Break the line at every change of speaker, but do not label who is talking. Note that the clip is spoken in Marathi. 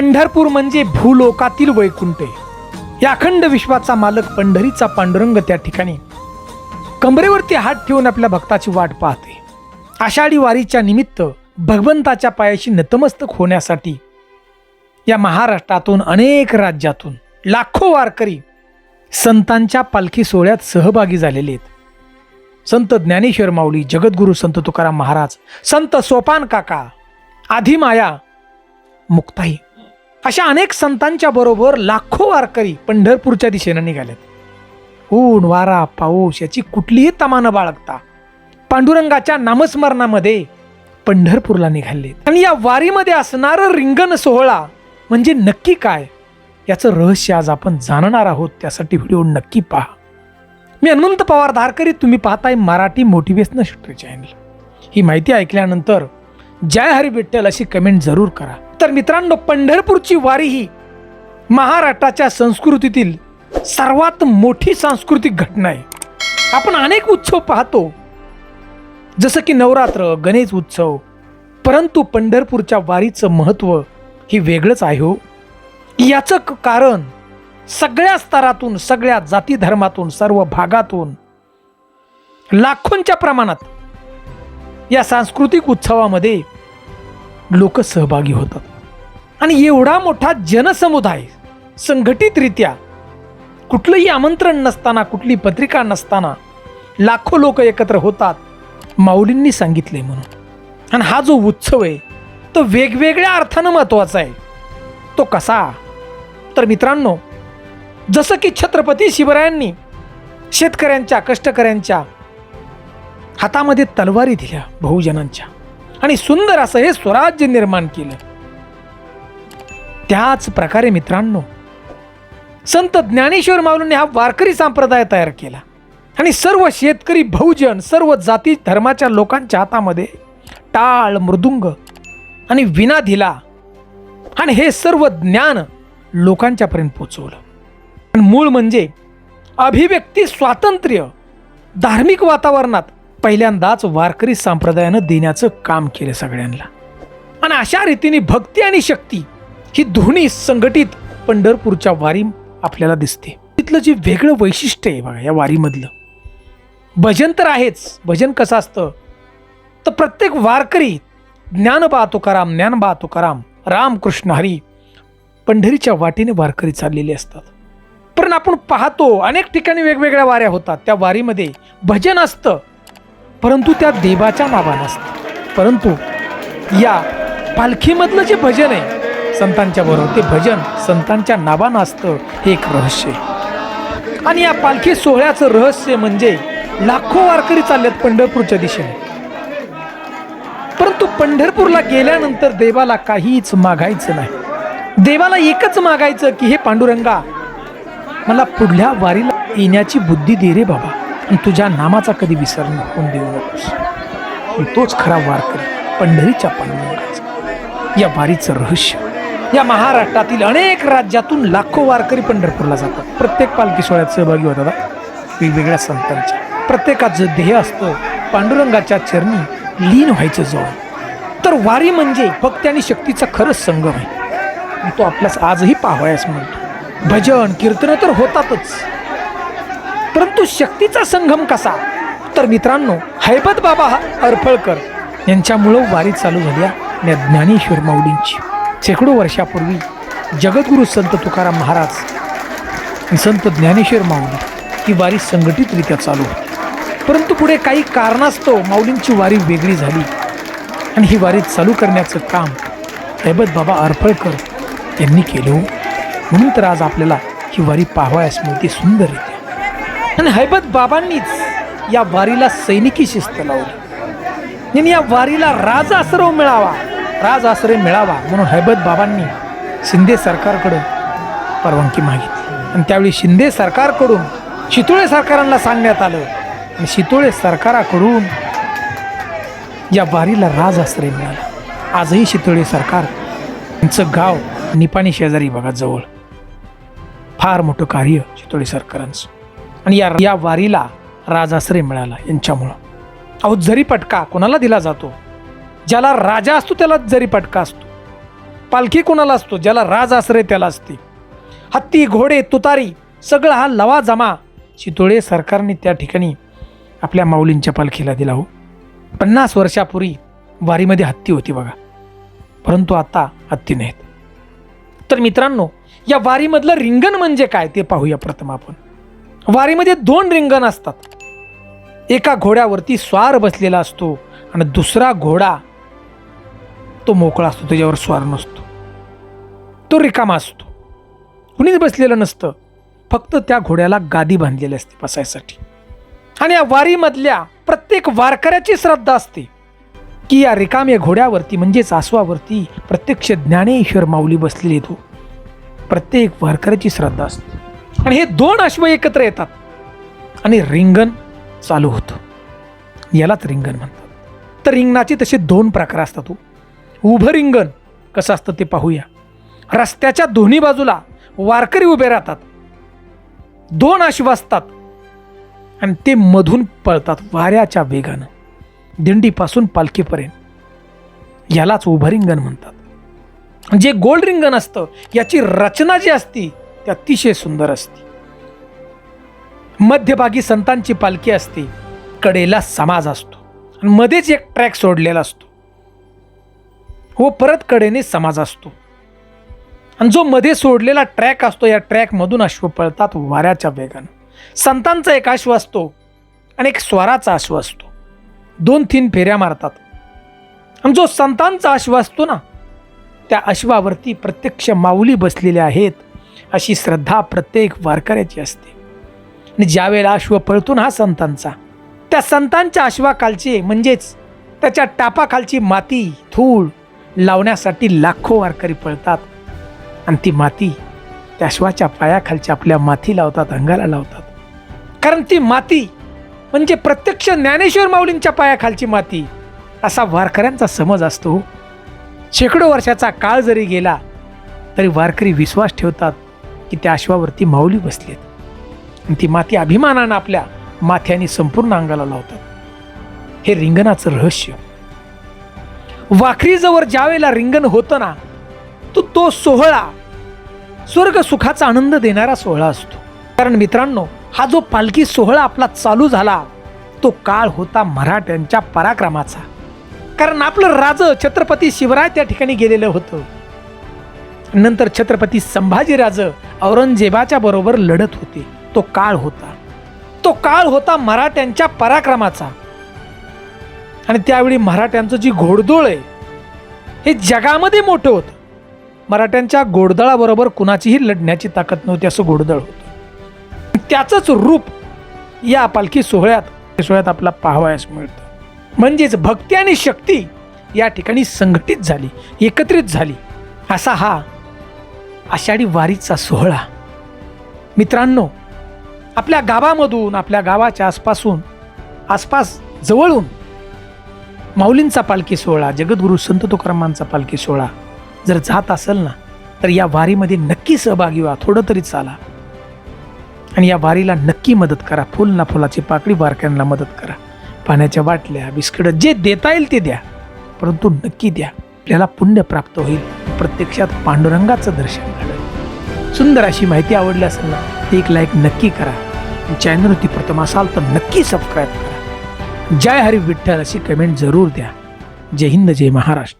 पंढरपूर म्हणजे भूलोकातील वैकुंठ. या अखंड विश्वाचा मालक पंढरीचा पांडुरंग त्या ठिकाणी. कमरेवरती हात ठेवून आपल्या भक्ताची वाट पाहते. आषाढी वारीच्या निमित्त भगवंताच्या पायाशी नतमस्तक होण्यासाठी या महाराष्ट्रातून अनेक राज्यातून लाखो वारकरी संतांच्या पालखी सोहळ्यात सहभागी झालेले आहेत. संत ज्ञानेश्वर माऊली जगद्गुरू संत तुकाराम महाराज संत सोपान काका आधिमाया मुक्ताई. अशा अनेक संतांच्या बरोबर लाखो वारकरी पंढरपूरच्या दिशेनं निघालेत. ऊन वारा पाऊस याची कुठलीही तमा न बाळगता पांडुरंगाच्या नामस्मरणामध्ये पंढरपूरला निघाले आणि या वारीमध्ये असणारं रिंगण सोहळा म्हणजे नक्की काय? याचं रहस्य आज आपण जाणणार आहोत. त्यासाठी व्हिडिओ नक्की पहा. मी हनुमंत पवार धारकरी तुम्ही पाहताय मराठी मोटिवेशनल स्टोरी चॅनल. ही माहिती ऐकल्यानंतर जय हरी विठ्ठल अशी कमेंट जरूर करा. तर मित्रांनो पंढरपूरची वारी ही महाराष्ट्राच्या संस्कृतीतील सर्वात मोठी सांस्कृतिक घटना आहे. आपण अनेक उत्सव पाहतो. जसं की नवरात्र गणेश उत्सव. परंतु पंढरपूरच्या वारीचं महत्त्व हे वेगळंच आहे हो. याचं कारण सगळ्या स्तरातून सगळ्या जाती धर्मातून सर्व भागातून लाखोंच्या प्रमाणात या सांस्कृतिक उत्सवामध्ये लोक सहभागी होतात. आणि एवढा मोठा जनसमुदाय संघटितरित्या कुठलंही आमंत्रण नसताना कुठली पत्रिका नसताना लाखो लोक एकत्र होतात माऊलींनी सांगितले म्हणून. आणि हा जो उत्सव आहे तो वेगवेगळ्या अर्थानं महत्त्वाचा आहे. तो कसा? तर मित्रांनो जसं की छत्रपती शिवरायांनी शेतकऱ्यांच्या कष्टकऱ्यांच्या हातामध्ये तलवारी दिल्या बहुजनांच्या आणि सुंदर असं हे स्वराज्य निर्माण केलं. त्याच प्रकारे मित्रांनो संत ज्ञानेश्वर माऊलींनी हा वारकरी संप्रदाय तयार केला आणि सर्व शेतकरी बहुजन सर्व जाती धर्माच्या लोकांच्या हातामध्ये टाळ मृदुंग आणि विना दिला आणि हे सर्व ज्ञान लोकांच्यापर्यंत पोचवलं. आणि मूळ म्हणजे अभिव्यक्ती स्वातंत्र्य धार्मिक वातावरणात पहिल्यांदाच वारकरी संप्रदायानं देण्याचं काम केलं सगळ्यांना. आणि अशा रीतीने भक्ती आणि शक्ती ही दोन्ही संघटित पंढरपूरच्या वारी आपल्याला दिसते. तिथलं जे वेगळं वैशिष्ट्य आहे बघा या वारीमधलं. भजन तर आहेच. भजन कसं असतं? तर प्रत्येक वारकरी ज्ञानबा तुकाराम ज्ञानबा तुकाराम रामकृष्ण हरी पंढरीच्या वाटेने वारकरी चाललेले असतात. पण आपण पाहतो अनेक ठिकाणी वेगवेगळ्या वाऱ्या होतात. त्या वारीमध्ये भजन असतं. परंतु त्या देवाच्या नावानं असतं. परंतु या पालखीमधलं जे भजन आहे संतांच्या बरोबर ते भजन संतांच्या नावानं असतं हे एक रहस्य आणि या पालखी सोहळ्याचं रहस्य म्हणजे लाखो वारकरी चाललेत पंढरपूरच्या दिशेने. परंतु पंढरपूरला गेल्यानंतर देवाला काहीच मागायचं नाही. देवाला एकच मागायचं की हे पांडुरंगा मला पुढल्या वारीला येण्याची बुद्धी दे रे बाबा. आणि तुझ्या नामाचा कधी विसर होऊन देऊ नकोस तोच खरा वारकरी पंढरीच्या पांडुरंगाचा. या वारीचं रहस्य या महाराष्ट्रातील अनेक राज्यातून लाखो वारकरी पंढरपूरला जातात. प्रत्येक पालखी सोहळ्यात सहभागी होतात वेगवेगळ्या संतांच्या. प्रत्येकाचं ध्येय असतं पांडुरंगाच्या चरणी लीन व्हायचं जवळ. तर वारी म्हणजे भक्ती आणि शक्तीचा खरंच संगम आहे. तो आपल्यास आजही पाहावयास म्हणतो. भजन कीर्तन तर होतातच. परंतु शक्तीचा संगम कसा? तर मित्रांनो हैबत बाबा अरफळकर यांच्यामुळं वारी चालू झाल्या या ज्ञानेश्वर माऊलींची. शेकडो वर्षापूर्वी जगद्गुरू संत तुकाराम महाराज संत ज्ञानेश्वर माऊली ही वारी संघटितरित्या चालू होती. परंतु पुढे काही कारणास्तव माऊलींची वारी वेगळी झाली आणि ही वारी चालू करण्याचं काम हैबत बाबा अरफळकर यांनी केलं हो. म्हणून तर आज आपल्याला ही वारी पाहावयास मिळते सुंदररित्या आणि हैबत बाबांनीच या वारीला सैनिकी शिस्त लावली. आणि या वारीला राज आश्रव मिळावा राज आश्रय मिळावा म्हणून हैबत बाबांनी शिंदे सरकारकडं परवानगी मागितली. आणि त्यावेळी शिंदे सरकारकडून शितोळे सरकारांना सांगण्यात आलं. आणि शितोळे सरकाराकडून या वारीला राज आश्रय मिळाला. आजही शितोळे सरकार त्यांचं गाव निपाणी शेजारी बघा जवळ. फार मोठं कार्य चितोळी सरकारांचं. आणि या या वारीला राजाश्रय मिळाला यांच्यामुळं. अहो जरी पटका कोणाला दिला जातो ज्याला राजा असतो त्याला जरी पटका असतो. पालखी कोणाला असतो ज्याला राज आश्रय त्याला असते. हत्ती घोडे तुतारी सगळा हा लवा जमा चितोळे सरकारने त्या ठिकाणी आपल्या माऊलींच्या पालखीला दिला हो. पन्नास वर्षापूर्वी वारीमध्ये हत्ती होती बघा. परंतु आता हत्ती नाहीत. तर मित्रांनो या वारीमधलं रिंगण म्हणजे काय ते पाहूया प्रथम आपण. वारीमध्ये दोन रिंगण असतात. एका घोड्यावरती स्वार बसलेला असतो आणि दुसरा घोडा तो मोकळा असतो त्याच्यावर स्वार नसतो. तो रिकामा असतो. कुणीच बसलेलं नसतं. फक्त त्या घोड्याला गादी बांधलेली असते बसायसाठी. आणि या वारीमधल्या प्रत्येक वारकऱ्याची श्रद्धा असते की या रिकाम्या घोड्यावरती म्हणजेच आसवावरती प्रत्यक्ष ज्ञानेश्वर माऊली बसलेले तो. प्रत्येक वारकऱ्याची श्रद्धा असते. आणि हे दोन अश्व एकत्र येतात. आणि रिंगण चालू होतं. यालाच रिंगण म्हणतात. तर रिंगणाचे तसे दोन प्रकार असतात हो. उभं रिंगण कसं असतं ते पाहूया. रस्त्याच्या दोन्ही बाजूला वारकरी उभे राहतात. दोन अश्व असतात. आणि ते मधून पळतात वाऱ्याच्या वेगानं. दिंडीपासून पालखीपर्यंत. यालाच उभं रिंगण म्हणतात. जे गोल रिंगण असतं याची रचना जी असती ती अतिशय सुंदर असते. मध्यभागी संतांची पालखी असते कडेला समाज असतो आणि मध्येच एक ट्रॅक सोडलेला असतो. व परत कडेने समाज असतो. आणि जो मध्ये सोडलेला ट्रॅक असतो या ट्रॅकमधून अश्व पळतात वाऱ्याच्या वेगानं. संतांचा एक अश्व असतो आणि एक स्वराचा अश्व असतो. दोन तीन फेऱ्या मारतात. आणि जो संतांचा अश्व असतो ना त्या अश्वावरती प्रत्यक्ष माऊली बसलेल्या आहेत. अशी श्रद्धा प्रत्येक वारकऱ्याची असते. आणि ज्यावेळेला अश्व पळतो ना हा संतांचा त्या संतांच्या अश्वाखालचे म्हणजेच त्याच्या टापाखालची माती धूळ लावण्यासाठी लाखो वारकरी पळतात. आणि ती माती त्या अश्वाच्या पायाखालची आपल्या माथी लावतात अंगाला लावतात. कारण ती माती म्हणजे प्रत्यक्ष ज्ञानेश्वर माऊलींच्या पायाखालची माती असा वारकऱ्यांचा समज असतो. शेकडो वर्षाचा काळ जरी गेला तरी वारकरी विश्वास ठेवतात. की त्या अश्वावरती माऊली बसलेत. आणि ती माती अभिमानानं आपल्या माथ्याने संपूर्ण अंगाला लावतात. हे रिंगणाचं रहस्य. वाखरीजवळ ज्यावेळेला रिंगण होतं ना तो तो सोहळा स्वर्ग सुखाचा आनंद देणारा सोहळा असतो. कारण मित्रांनो हा जो पालखी सोहळा आपला चालू झाला तो काळ होता मराठ्यांच्या पराक्रमाचा. कारण आपलं राज छत्रपती शिवराय त्या ठिकाणी गेलेलं होतं. नंतर छत्रपती संभाजीराज औरंगजेबाच्या बरोबर लढत होते. तो काळ होता. तो काळ होता मराठ्यांच्या पराक्रमाचा. आणि त्यावेळी मराठ्यांचं जी घोडदोळ आहे हे जगामध्ये मोठं होतं. मराठ्यांच्या घोडदळाबरोबर कुणाचीही लढण्याची ताकद नव्हती असं घोडदळ होतं. त्याचंच रूप या पालखी सोहळ्यात सोहळ्यात आपला पाहावयास मिळतं. म्हणजेच भक्ती आणि शक्ती या ठिकाणी संघटित झाली एकत्रित झाली. असा हा आषाढी वारीचा सोहळा. मित्रांनो आपल्या गावामधून आपल्या गावाच्या आसपासून आसपास जवळून माऊलींचा पालखी सोहळा जगद्गुरू संत तुकारामांचा पालखी सोहळा जर जात असेल ना तर या वारीमध्ये नक्की सहभागी व्हा थोडं तरी चाला. आणि या वारीला नक्की मदत करा फुल ना फुलाची पाकळी वारकऱ्यांना मदत करा. पाण्याच्या बाटल्या बिस्किटं जे देता येईल ते द्या परंतु नक्की द्या. आपल्याला पुण्य प्राप्त होईल. प्रत्यक्षात पांडुरंगाचं दर्शन घडलं. सुंदर अशी माहिती आवडली असेल ना ती एक लाईक नक्की करा. चॅनलवरती प्रथम असाल तर नक्की सबस्क्राईब करा. जय हरी विठ्ठल अशी कमेंट जरूर द्या. जय हिंद जय महाराष्ट्र.